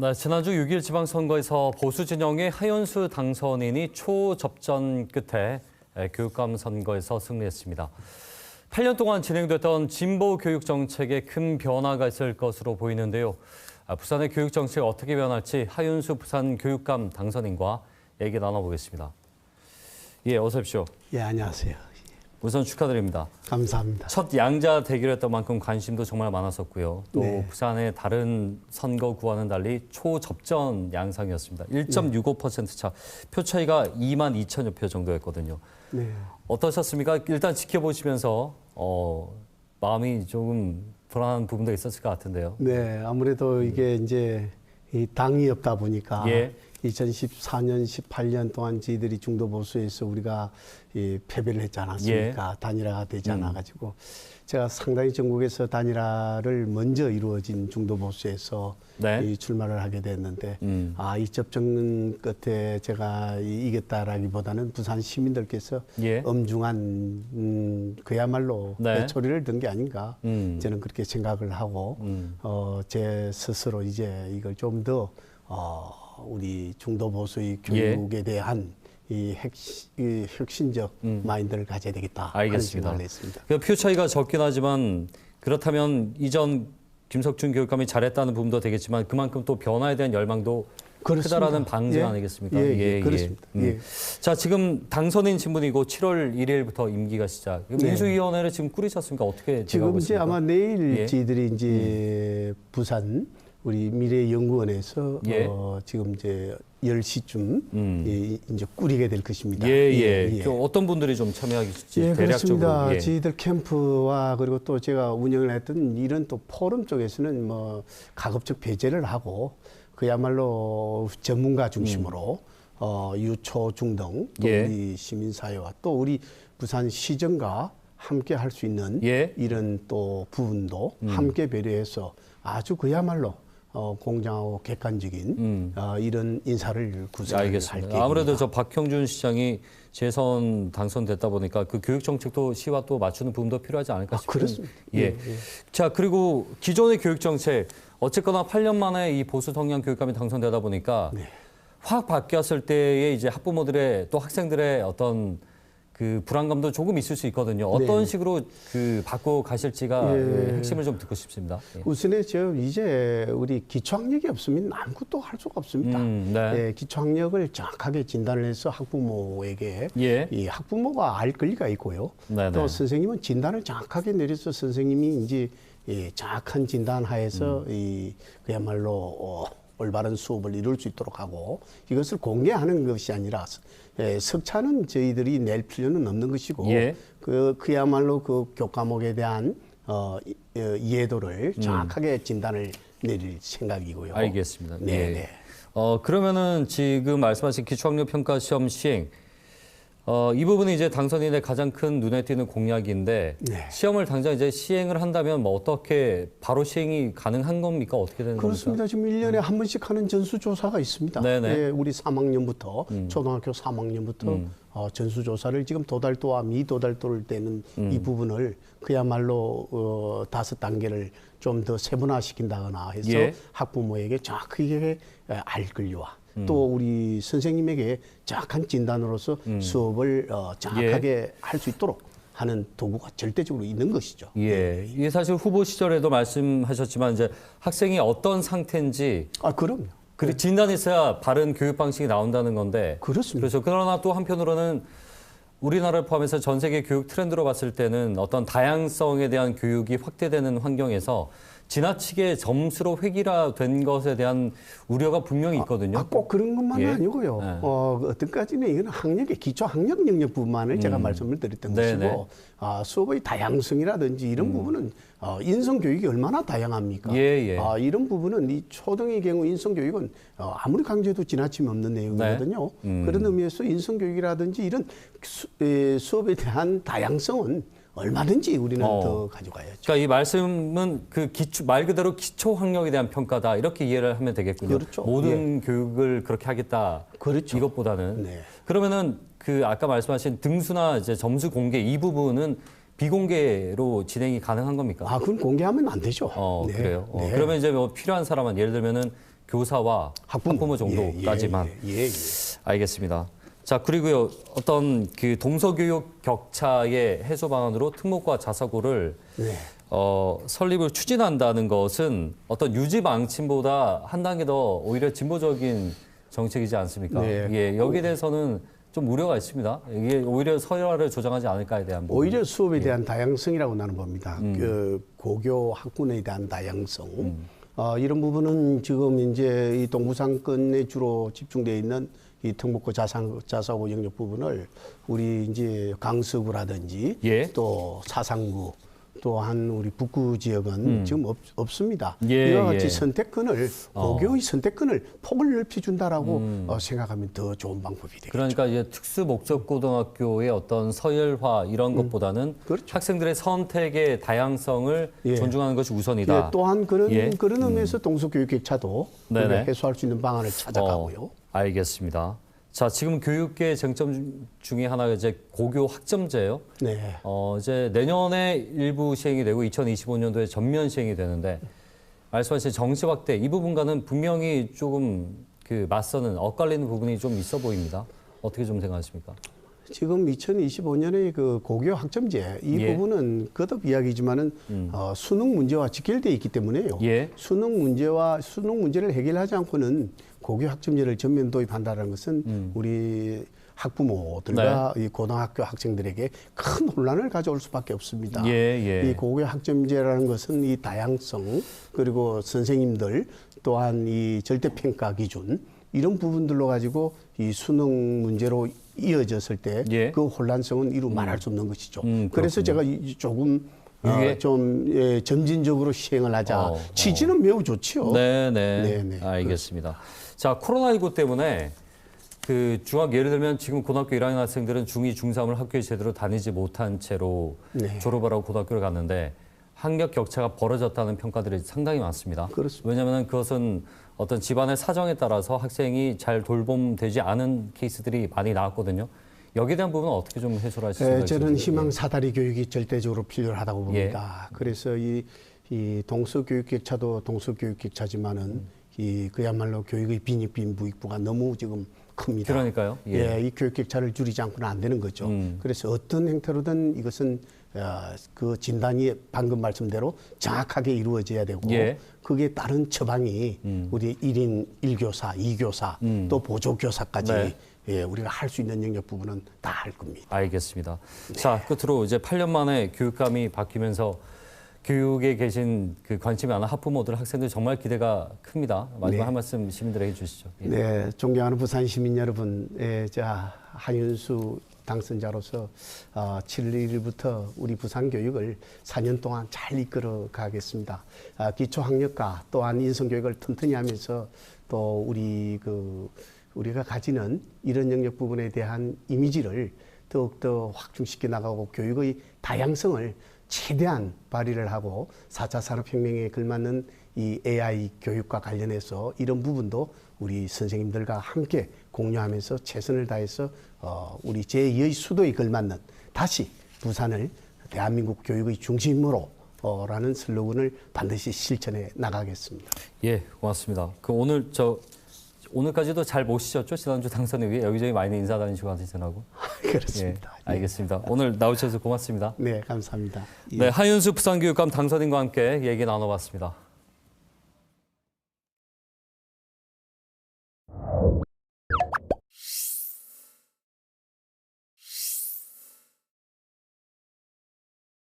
네, 지난주 6일 지방선거에서 보수 진영의 하연수 당선인이 초접전 끝에 교육감 선거에서 승리했습니다. 8년 동안 진행됐던 진보 교육 정책에 큰 변화가 있을 것으로 보이는데요. 아, 부산의 교육 정책이 어떻게 변할지 하윤수 부산 교육감 당선인과 얘기 나눠보겠습니다. 예, 어서 오십시오. 예, 안녕하세요. 우선 축하드립니다. 감사합니다. 첫 양자 대결했던 만큼 관심도 정말 많았었고요. 또 네. 부산의 다른 선거구와는 달리 초접전 양상이었습니다. 1.65%차, 표 차이가 2만 2천여 표 정도였거든요. 네. 어떠셨습니까? 일단 지켜보시면서 어, 마음이 조금 불안한 부분도 있었을 것 같은데요. 네, 아무래도 이게 이제 이 당이 없다 보니까 예. 2014년, 18년 동안 저희들이 중도 보수에서 우리가 이 패배를 했지 않았습니까? 단일화가 되지 않아 가지고 제가 상당히 전국에서 단일화를 먼저 이루어진 중도 보수에서 네. 이 출마를 하게 됐는데 음. 아, 이 접전 끝에 제가 이- 이겼다라기보다는 부산 시민들께서 예. 엄중한 음, 그야말로 네. 처리를 든 게 아닌가 음. 저는 그렇게 생각을 하고 음. 어, 제 스스로 이제 이걸 좀더 어, 우리 중도 보수의 예. 교육에 대한 이, 핵, 이 혁신적 음. 마인드를 가져야 되겠다 알겠습니다. 하는 생각을 했습니다. 그표 차이가 적긴 하지만 그렇다면 이전 김석준 교육감이 잘했다는 부분도 되겠지만 그만큼 또 변화에 대한 열망도 그렇습니다. 크다라는 방증 예. 아니겠습니까? 예, 예, 그렇습니다. 음. 예. 자, 지금 당선인 신분이고 7월 1일부터 임기가 시작. 네. 민주위원회를 지금 꾸리셨습니까? 어떻게 지금 이제? 아마 내일 예. 저희들이 이제 부산 우리 미래연구원에서 예. 어, 지금 이제 10시쯤 음. 예, 이제 꾸리게 될 것입니다. 예, 예. 그 어떤 분들이 좀 참여하실지 예, 대략적으로. 그렇습니다. 예. 저희들 캠프와 그리고 또 제가 운영을 했던 이런 또 포럼 쪽에서는 뭐 가급적 배제를 하고 그야말로 전문가 중심으로 어, 유초 중등 또 예. 우리 시민사회와 또 우리 부산 시정과 함께 할 수 있는 예. 이런 또 부분도 함께 배려해서 아주 그야말로 어, 공정하고 객관적인 음. 어, 이런 인사를 구성을 할 알겠습니다. 계획입니다. 아무래도 저 박형준 시장이 재선 당선됐다 보니까 그 교육 정책도 시와 또 맞추는 부분도 필요하지 않을까 아, 싶은 그렇습니다. 예. 예, 자 그리고 기존의 교육 정책 어쨌거나 8년 만에 이 보수 성향 교육감이 당선되다 보니까 네. 확 바뀌었을 때의 이제 학부모들의 또 학생들의 어떤 그 불안감도 조금 있을 수 있거든요. 어떤 네. 식으로 그 바꿔 가실지가 예. 예, 핵심을 좀 듣고 싶습니다. 예. 우선에 저 이제 우리 기초학력이 없으면 아무것도 할 수가 없습니다. 음, 네. 예, 기초학력을 정확하게 진단을 해서 학부모에게 예. 이 학부모가 알 권리가 있고요. 네네. 또 선생님은 진단을 정확하게 내려서 선생님이 이제 예, 정확한 진단 하에서 음. 이 그야말로 어, 올바른 수업을 이룰 수 있도록 하고 이것을 공개하는 것이 아니라 예, 석차는 저희들이 낼 필요는 없는 것이고 예. 그 그야말로 그 교과목에 대한 어, 이- 어, 이해도를 정확하게 진단을 내릴 생각이고요. 음. 알겠습니다. 네, 예. 네. 어, 그러면은 지금 말씀하신 기초학력 평가 시험 시행 어, 이 부분이 이제 당선인의 가장 큰 눈에 띄는 공약인데 네. 시험을 당장 이제 시행을 한다면 뭐 어떻게 바로 시행이 가능한 겁니까? 어떻게 되는 그렇습니다. 지금 일년에한 번씩 하는 전수조사가 있습니다. 네네. 음. 예, 우리 3학년부터 초등학교 3학년부터 어, 전수조사를 지금 도달도와 미도달도를 떼는 이 음. 부분을 그야말로 어, 다섯 단계를 좀 더 세분화시킨다거나 해서 예. 학부모에게 정확하게 에, 알 권리와 음. 또 우리 선생님에게 정확한 진단으로서 음. 수업을 어, 예. 정확하게 할수 있도록 하는 도구가 절대적으로 있는 것이죠. 예. 이게 사실 후보 시절에도 말씀하셨지만 이제 학생이 어떤 상태인지 아, 그럼요. 그 진단이 있어야 바른 교육 방식이 나온다는 건데 그렇습니다. 그렇죠. 그러나 또 한편으로는 우리나라를 포함해서 전 세계 교육 트렌드로 봤을 때는 어떤 다양성에 대한 교육이 확대되는 환경에서 지나치게 점수로 획일화된 것에 대한 우려가 분명히 있거든요. 아, 꼭 그런 것만은 예. 아니고요. 네. 어, 어떤까지는 이건 학력의 기초 학력 영역 부분만을 제가 말씀을 드렸던 음. 네네. 음. 것이고, 아, 수업의 다양성이라든지 이런 부분은 어, 인성 교육이 얼마나 다양합니까? 예, 예. 아, 이런 부분은 이 초등의 경우 인성 교육은 어, 아무리 강조해도 지나침이 없는 내용이거든요. 네. 음. 그런 의미에서 인성 교육이라든지 이런 수, 에, 수업에 대한 다양성은 얼마든지 우리는 어. 더 가져가야죠. 그러니까 이 말씀은 그 기초 말 그대로 기초 학력에 대한 평가다 이렇게 이해를 하면 되겠군요. 그렇죠. 모든 교육을 그렇게 하겠다. 그렇죠. 이것보다는 네. 그러면은 그 아까 말씀하신 등수나 이제 점수 공개 이 부분은 비공개로 진행이 가능한 겁니까? 아, 그건 공개하면 안 되죠. 어 네. 그래요. 어, 네. 그러면 이제 뭐 필요한 사람은 예를 들면은 교사와 학부모, 정도까지만. 예, 예, 예. 알겠습니다. 자 그리고요 어떤 그 동서교육 격차의 해소 방안으로 특목과 자사고를 네. 어, 설립을 추진한다는 것은 어떤 유지 망침보다 한 단계 더 오히려 진보적인 정책이지 않습니까? 네. 예, 여기에 대해서는 좀 우려가 있습니다. 이게 오히려 서열화를 조장하지 않을까에 대한 부분. 오히려 수업에 예. 대한 다양성이라고 나는 봅니다. 음. 그 고교 학군에 대한 다양성. 어, 이런 부분은 지금 이제 이 동부상권에 주로 집중되어 있는 이 특목고 자상, 자사고 영역 부분을 우리 이제 강서구라든지 예. 또 사상구 또한 우리 북구 지역은 지금 없, 없습니다. 음. 예, 이와 같이 예. 선택권을 어. 음. 고교의 선택권을 폭을 넓혀준다라고 어, 생각하면 더 좋은 방법이 되겠죠. 그러니까 이제 특수 목적 고등학교의 어떤 서열화 이런 것보다는 그렇죠. 학생들의 선택의 다양성을 예. 존중하는 것이 우선이다. 예, 또한 그런 예. 그런 의미에서 동서교육 격차도 해소할 수 있는 방안을 찾아가고요. 어, 알겠습니다. 자, 지금 교육계 쟁점 중- 중에 하나가 이제 고교 학점제예요. 네. 어, 이제 내년에 일부 시행이 되고 2025년도에 전면 시행이 되는데 말씀하신 정시 확대 이 부분과는 분명히 조금 그 맞서는 엇갈리는 부분이 좀 있어 보입니다. 어떻게 좀 생각하십니까? 지금 2025년의 그 고교 학점제 이 예. 음. 부분은 거듭 이야기지만은 어, 수능 문제와 직결돼 있기 때문에요. 예. 수능 문제와 수능 문제를 해결하지 않고는 고교 학점제를 전면 도입한다는 것은 음. 우리 학부모들과 네. 이 고등학교 학생들에게 큰 혼란을 가져올 수밖에 없습니다. 예, 예. 이 고교 학점제라는 것은 이 다양성 그리고 선생님들 또한 이 절대 평가 기준 이런 부분들로 가지고 이 수능 문제로 이어졌을 때그 예. 혼란성은 이루 말할 수 없는 것이죠. 음, 그래서 제가 이- 조금 이게- 어, 좀 예, 점진적으로 시행을 하자. 어, 어. 취지는 매우 좋지요. 네, 네. 네, 네. 알겠습니다. 자, 코로나19 때문에 그 중학 예를 들면 지금 고등학교 1학년 학생들은 중2, 중3을 학교에 제대로 다니지 못한 채로 네. 졸업을 하고 고등학교를 갔는데 학력 격차가 벌어졌다는 평가들이 상당히 많습니다. 그렇습니다. 왜냐하면 그것은 어떤 집안의 사정에 따라서 학생이 잘 돌봄되지 않은 케이스들이 많이 나왔거든요. 여기에 대한 부분은 어떻게 좀 해소를 하실 예, 생각이 저는? 희망 사다리 교육이 절대적으로 필요하다고 봅니다. 예. 그래서 이, 이 동서 교육 격차도 동서 교육 격차지만은 이 그야말로 교육의 빈익빈 부익부가 너무 지금 큽니다. 그러니까요. 예. 예, 이 교육 격차를 줄이지 않고는 안 되는 거죠. 음. 그래서 어떤 형태로든 이것은 어, 그 진단이 방금 말씀대로 정확하게 이루어져야 되고 예. 그게 따른 처방이 우리 일인일교사이교사 음. 또 보조교사까지 네. 예, 우리가 할 수 있는 영역 부분은 다 할 겁니다. 알겠습니다. 자, 끝으로 이제 8년 만에 교육감이 바뀌면서 교육에 계신 그 관심이 많은 학부모들, 학생들 정말 기대가 큽니다. 마지막 네. 한 말씀 시민들에게 주시죠. 예. 네, 존경하는 부산 시민 여러분, 예, 자 한윤수 당선자로서 어, 7일부터 우리 부산 교육을 4년 동안 잘 이끌어 가겠습니다. 아, 기초 학력과 또한 인성 교육을 튼튼히 하면서 또 우리 그 우리가 가지는 이런 영역 부분에 대한 이미지를 더욱더 확충시켜 나가고 교육의 다양성을 최대한 발휘를 하고 4차 산업혁명에 걸맞는 이 AI 교육과 관련해서 이런 부분도 우리 선생님들과 함께 공유하면서 최선을 다해서 어, 우리 제2의 수도에 걸맞는 다시 부산을 대한민국 교육의 중심으로 어, 라는 슬로건을 반드시 실천해 나가겠습니다. 예, 고맙습니다. 그 오늘 저 오늘까지도 잘 모시셨죠? 지난주 당선에 위해 여기저기 많이 인사 다니시고 하시더라고. 예, 그렇습니다. 알겠습니다. 오늘 나오셔서 고맙습니다. 네, 감사합니다. 예. 네, 하윤수 부산교육감 당선인과 함께 얘기 나눠봤습니다.